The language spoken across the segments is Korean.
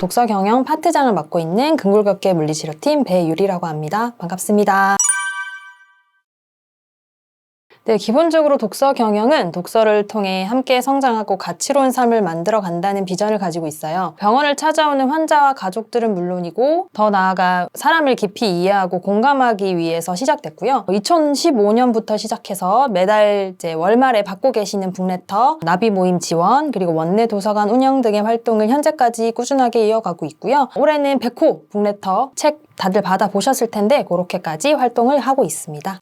독서 경영 파트장을 맡고 있는 근골격계 물리치료팀 배유리라고 합니다. 반갑습니다. 네, 기본적으로 독서 경영은 독서를 통해 함께 성장하고 가치로운 삶을 만들어 간다는 비전을 가지고 있어요. 병원을 찾아오는 환자와 가족들은 물론이고 더 나아가 사람을 깊이 이해하고 공감하기 위해서 시작됐고요. 2015년부터 시작해서 매달 이제 월말에 받고 계시는 북레터, 나비 모임 지원, 그리고 원내 도서관 운영 등의 활동을 현재까지 꾸준하게 이어가고 있고요. 올해는 100호 북레터 책 다들 받아보셨을 텐데 그렇게까지 활동을 하고 있습니다.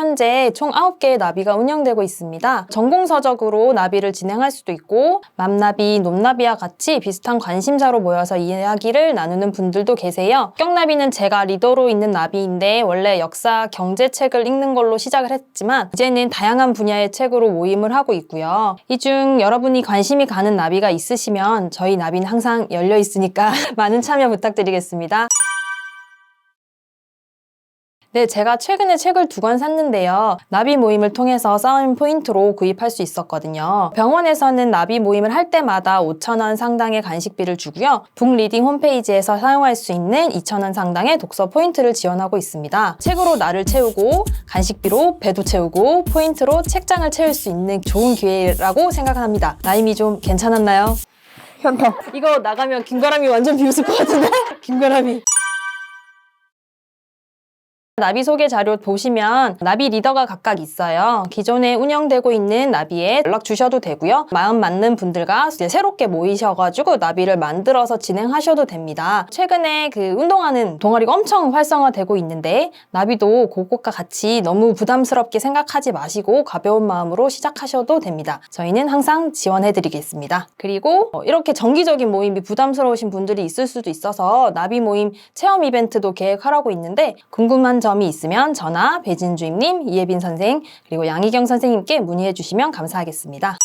현재 총 9개의 나비가 운영되고 있습니다. 전공서적으로 나비를 진행할 수도 있고 맘나비, 놈나비와 같이 비슷한 관심사로 모여서 이야기를 나누는 분들도 계세요. 격나비는 제가 리더로 있는 나비인데 원래 역사, 경제 책을 읽는 걸로 시작을 했지만 이제는 다양한 분야의 책으로 모임을 하고 있고요. 이 중 여러분이 관심이 가는 나비가 있으시면 저희 나비는 항상 열려 있으니까 많은 참여 부탁드리겠습니다. 네, 제가 최근에 책을 두 권 샀는데요. 나비 모임을 통해서 쌓인 포인트로 구입할 수 있었거든요. 병원에서는 나비 모임을 할 때마다 5,000원 상당의 간식비를 주고요. 북리딩 홈페이지에서 사용할 수 있는 2,000원 상당의 독서 포인트를 지원하고 있습니다. 책으로 나를 채우고 간식비로 배도 채우고 포인트로 책장을 채울 수 있는 좋은 기회라고 생각합니다. 나임이 좀 괜찮았나요? 현타. 이거 나가면 김가람이 완전 비웃을 것 같은데? 김가람이. 나비 소개 자료 보시면 나비 리더가 각각 있어요. 기존에 운영되고 있는 나비에 연락 주셔도 되고요. 마음 맞는 분들과 이제 새롭게 모이셔가지고 나비를 만들어서 진행하셔도 됩니다. 최근에 그 운동하는 동아리가 엄청 활성화되고 있는데 나비도 그것과 같이 너무 부담스럽게 생각하지 마시고 가벼운 마음으로 시작하셔도 됩니다. 저희는 항상 지원해드리겠습니다. 그리고 어, 이렇게 정기적인 모임이 부담스러우신 분들이 있을 수도 있어서 나비 모임 체험 이벤트도 계획하라고 있는데 궁금한 점이 있으면 저나 배진 주임님, 이예빈 선생, 그리고 양희경 선생님께 문의해 주시면 감사하겠습니다.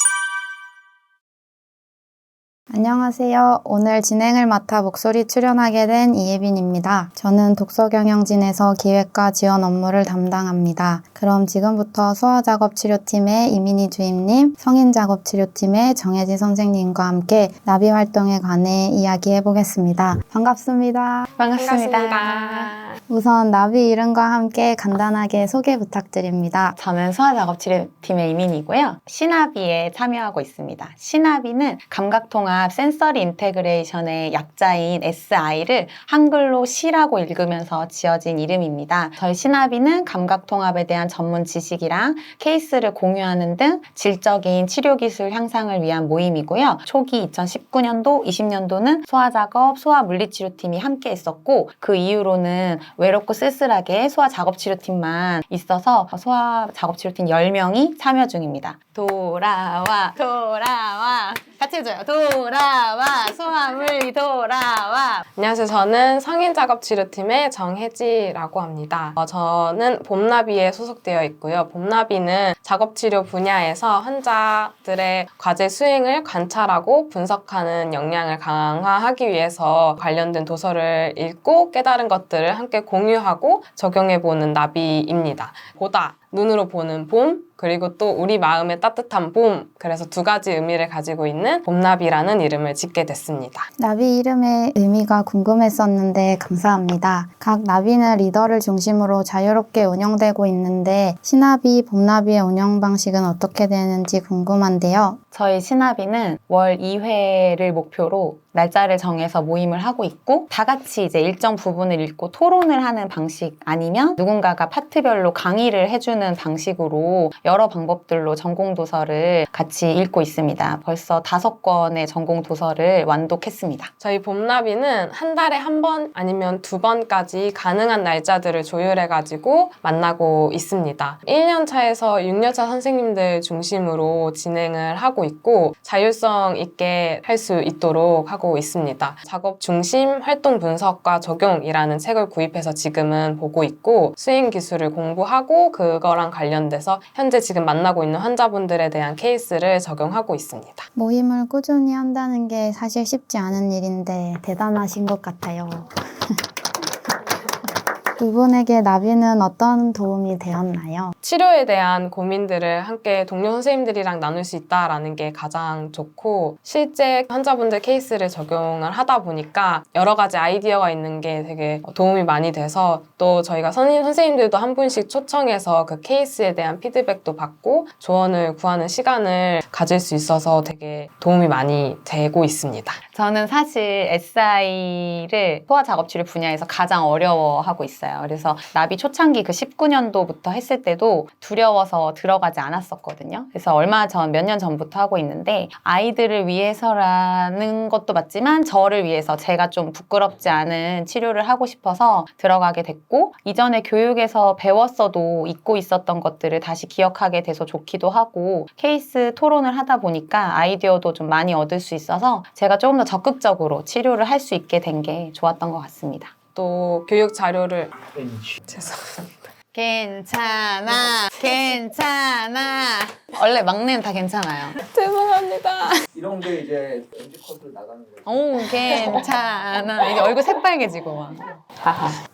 안녕하세요. 오늘 진행을 맡아 목소리 출연하게 된 이예빈입니다. 저는 독서경영진에서 기획과 지원 업무를 담당합니다. 그럼 지금부터 소아작업치료팀의 이민희 주임님, 성인작업치료팀의 정혜지 선생님과 함께 나비 활동에 관해 이야기해 보겠습니다. 반갑습니다. 우선 나비 이름과 함께 간단하게 소개 부탁드립니다. 저는 소아작업치료팀의 이민이고요. 시나비에 참여하고 있습니다. 시나비는 감각통합 센서리 인테그레이션의 약자인 SI를 한글로 시라고 읽으면서 지어진 이름입니다. 저희 시나비는 감각 통합에 대한 전문 지식이랑 케이스를 공유하는 등 질적인 치료 기술 향상을 위한 모임이고요. 초기 2019년도, 20년도는 소아 작업, 소아 물리 치료팀이 함께 했었고 그 이후로는 외롭고 쓸쓸하게 소아 작업 치료팀만 있어서 소아 작업 치료팀 10명이 참여 중입니다. 돌아와, 돌아와. 같이 해줘요. 돌아와, 소아물리 돌아와. 안녕하세요. 저는 성인작업치료팀의 정혜지라고 합니다. 어, 저는 봄나비에 소속되어 있고요. 봄나비는 작업치료 분야에서 환자들의 과제 수행을 관찰하고 분석하는 역량을 강화하기 위해서 관련된 도서를 읽고 깨달은 것들을 함께 공유하고 적용해보는 나비입니다. 보다 눈으로 보는 봄, 그리고 또 우리 마음의 따뜻한 봄. 그래서 두 가지 의미를 가지고 있는 봄나비라는 이름을 짓게 됐습니다. 나비 이름의 의미가 궁금했었는데 감사합니다. 각 나비는 리더를 중심으로 자유롭게 운영되고 있는데 시나비, 봄나비의 운영 방식은 어떻게 되는지 궁금한데요. 저희 시나비는 월 2회를 목표로 날짜를 정해서 모임을 하고 있고 다 같이 이제 일정 부분을 읽고 토론을 하는 방식 아니면 누군가가 파트별로 강의를 해주는 방식으로 여러 방법들로 전공 도서를 같이 읽고 있습니다. 벌써 다섯 권의 전공 도서를 완독했습니다. 저희 봄나비는 한 달에 한 번 아니면 두 번까지 가능한 날짜들을 조율해가지고 만나고 있습니다. 1년 차에서 6년 차 선생님들 중심으로 진행을 하고 있고 자율성 있게 할 수 있도록 하고 있습니다. 작업 중심 활동 분석과 적용이라는 책을 구입해서 지금은 보고 있고 수행 기술을 공부하고 그거랑 관련돼서 현재 지금 만나고 있는 환자분들에 대한 케이스를 적용하고 있습니다. 모임을 꾸준히 한다는 게 사실 쉽지 않은 일인데 대단하신 것 같아요. 두 분에게 나비는 어떤 도움이 되었나요? 치료에 대한 고민들을 함께 동료 선생님들이랑 나눌 수 있다라는 게 가장 좋고 실제 환자분들 케이스를 적용을 하다 보니까 여러 가지 아이디어가 있는 게 되게 도움이 많이 돼서 또 저희가 선임 선생님들도 한 분씩 초청해서 그 케이스에 대한 피드백도 받고 조언을 구하는 시간을 가질 수 있어서 되게 도움이 많이 되고 있습니다. 저는 사실 SI를 소아 작업 치료 분야에서 가장 어려워하고 있어요. 그래서 나비 초창기 그 19년도부터 했을 때도 두려워서 들어가지 않았었거든요. 그래서 얼마 전, 몇 년 전부터 하고 있는데 아이들을 위해서라는 것도 맞지만 저를 위해서 제가 좀 부끄럽지 않은 치료를 하고 싶어서 들어가게 됐고 이전에 교육에서 배웠어도 잊고 있었던 것들을 다시 기억하게 돼서 좋기도 하고 케이스 토론을 하다 보니까 아이디어도 좀 많이 얻을 수 있어서 제가 조금 더 적극적으로 치료를 할 수 있게 된 게 좋았던 것 같습니다. 또 교육 자료를 죄송합니다. 괜찮아, 괜찮아. 원래 막내는 다 괜찮아요. 죄송합니다. 이런 게 이제 MG 컷으로 나가는 거예요. 오, 괜찮아. 이게 얼굴 새빨개지고 막.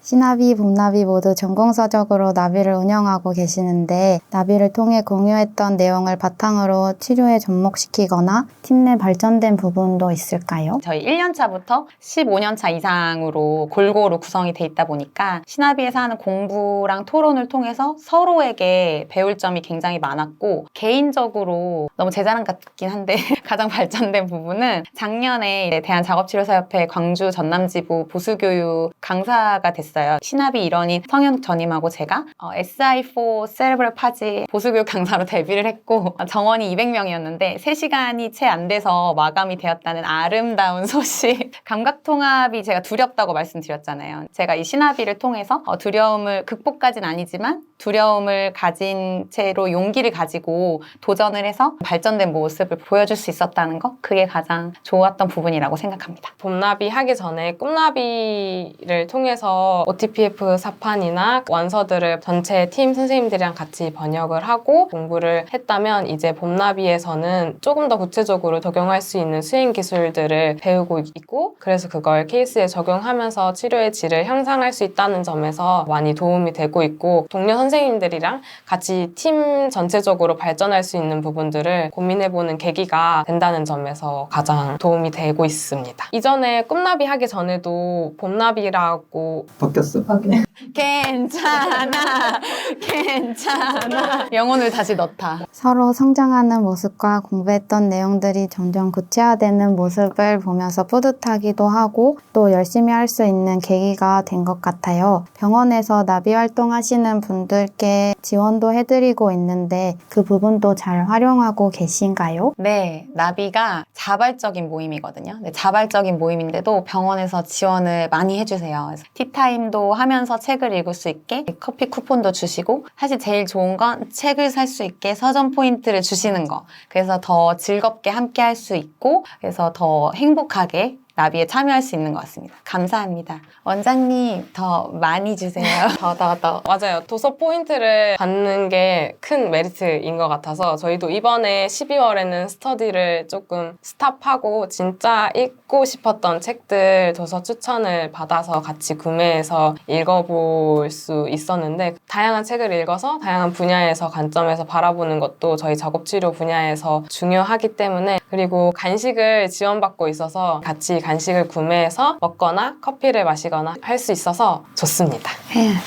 신나비, 봄나비 모두 전공서적으로 나비를 운영하고 계시는데 나비를 통해 공유했던 내용을 바탕으로 치료에 접목시키거나 팀 내 발전된 부분도 있을까요? 저희 1년차부터 15년차 이상으로 골고루 구성이 돼 있다 보니까 신합이에서 하는 공부랑 토론을 통해서 서로에게 배울 점이 굉장히 많았고 개인적으로 너무 제 자랑 같긴 한데 가장 발전된 부분은 작년에 대한작업치료사협회 광주 전남지부 보수교육 강사가 됐어요. 신합이 일원인 성현 전임하고 제가 어, SI4 세레브럴 파지 보수교육 강사로 데뷔를 했고 어, 정원이 200명이었는데 3시간이 채 안 돼서 마감이 되었다는 아름다운 소식. 감각통합이 제가 두렵다고 말씀드렸잖아요. 제가 이 신합이를 통해서 어, 두려움을 극복까지는 아니지만 두려움을 가진 채로 용기를 가지고 도전을 해서 발전된 모습을 보여줄 수 있었다 는 거 그게 가장 좋았던 부분이라고 생각합니다. 봄나비 하기 전에 꿈나비를 통해서 OTPF 사판이나 원서들을 전체 팀 선생님들이랑 같이 번역을 하고 공부를 했다면 이제 봄나비에서는 조금 더 구체적으로 적용할 수 있는 수행 기술들을 배우고 있고 그래서 그걸 케이스에 적용하면서 치료의 질을 향상할 수 있다는 점에서 많이 도움이 되고 있고 동료 선생님들이랑 같이 팀 전체적으로 발전할 수 있는 부분들을 고민해보는 계기가 된다 는 점에서 가장 도움이 되고 있습니다. 이전에 꿈나비 하기 전에도 봄나비라고 바뀌었어. 괜찮아, 괜찮아. 영혼을 다시 넣다. 서로 성장하는 모습과 공부했던 내용들이 점점 구체화되는 모습을 보면서 뿌듯하기도 하고 또 열심히 할 수 있는 계기가 된 것 같아요. 병원에서 나비 활동하시는 분들께 지원도 해드리고 있는데 그 부분도 잘 활용하고 계신가요? 네, 나비 가 자발적인 모임이거든요. 네, 자발적인 모임인데도 병원에서 지원을 많이 해주세요. 티타임도 하면서 책을 읽을 수 있게 커피 쿠폰도 주시고 사실 제일 좋은 건 책을 살 수 있게 서점 포인트를 주시는 거. 그래서 더 즐겁게 함께 할 수 있고 그래서 더 행복하게 나비에 참여할 수 있는 것 같습니다. 감사합니다. 원장님 더 많이 주세요. 더더 더. 맞아요. 도서 포인트를 받는 게 큰 메리트인 것 같아서 저희도 이번에 12월에는 스터디를 조금 스탑하고 진짜 읽고 싶었던 책들 도서 추천을 받아서 같이 구매해서 읽어볼 수 있었는데 다양한 책을 읽어서 다양한 분야에서 관점에서 바라보는 것도 저희 작업치료 분야에서 중요하기 때문에 그리고 간식을 지원받고 있어서 같이 간 식을 구매해서 먹거나 커피를 마시거나 할 수 있어서 좋습니다.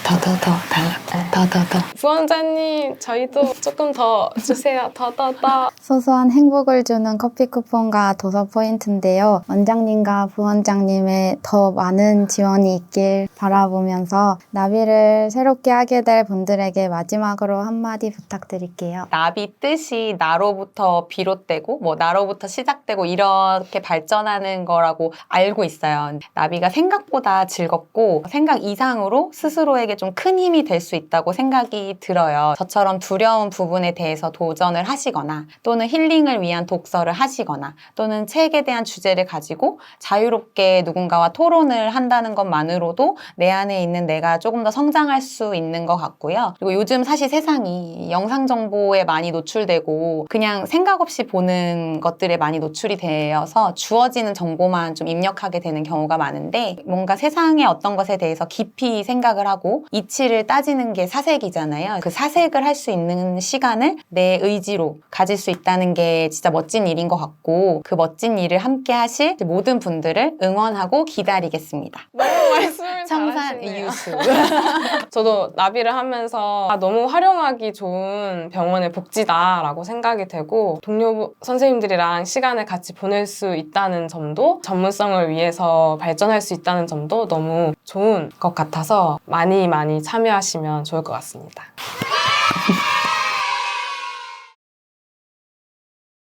더더더 달라. 더더 더. 부원장님, 저희도 조금 더 주세요. 더, 더, 더. 소소한 행복을 주는 커피 쿠폰과 도서 포인트인데요. 원장님과 부원장님의 더 많은 지원이 있길 바라보면서 나비를 새롭게 하게 될 분들에게 마지막으로 한마디 부탁드릴게요. 나비 뜻이 나로부터 비롯되고 뭐 나로부터 시작되고 이렇게 발전하는 거라고 알고 있어요. 나비가 생각보다 즐겁고 생각 이상으로 스스로에게 좀 큰 힘이 될 수 있다고 생각이 들어요. 저처럼 두려운 부분에 대해서 도전을 하시거나 또는 힐링을 위한 독서를 하시거나 또는 책에 대한 주제를 가지고 자유롭게 누군가와 토론을 한다는 것만으로도 내 안에 있는 내가 조금 더 성장할 수 있는 것 같고요. 그리고 요즘 사실 세상이 영상 정보에 많이 노출되고 그냥 생각 없이 보는 것들에 많이 노출이 되어서 주어지는 정보만 것에만 좀 입력하게 되는 경우가 많은데 뭔가 세상의 어떤 것에 대해서 깊이 생각을 하고 이치를 따지는 게 사색이잖아요. 그 사색을 할 수 있는 시간을 내 의지로 가질 수 있다는 게 진짜 멋진 일인 것 같고 그 멋진 일을 함께 하실 모든 분들을 응원하고 기다리겠습니다. 너무 청산 잘하시네요. 이유수. 저도 나비를 하면서 아, 너무 활용하기 좋은 병원의 복지다라고 생각이 되고 동료 선생님들이랑 시간을 같이 보낼 수 있다는 점도 전문성을 위해서 발전할 수 있다는 점도 너무 좋은 것 같아서 많이 많이 참여하시면 좋을 것 같습니다.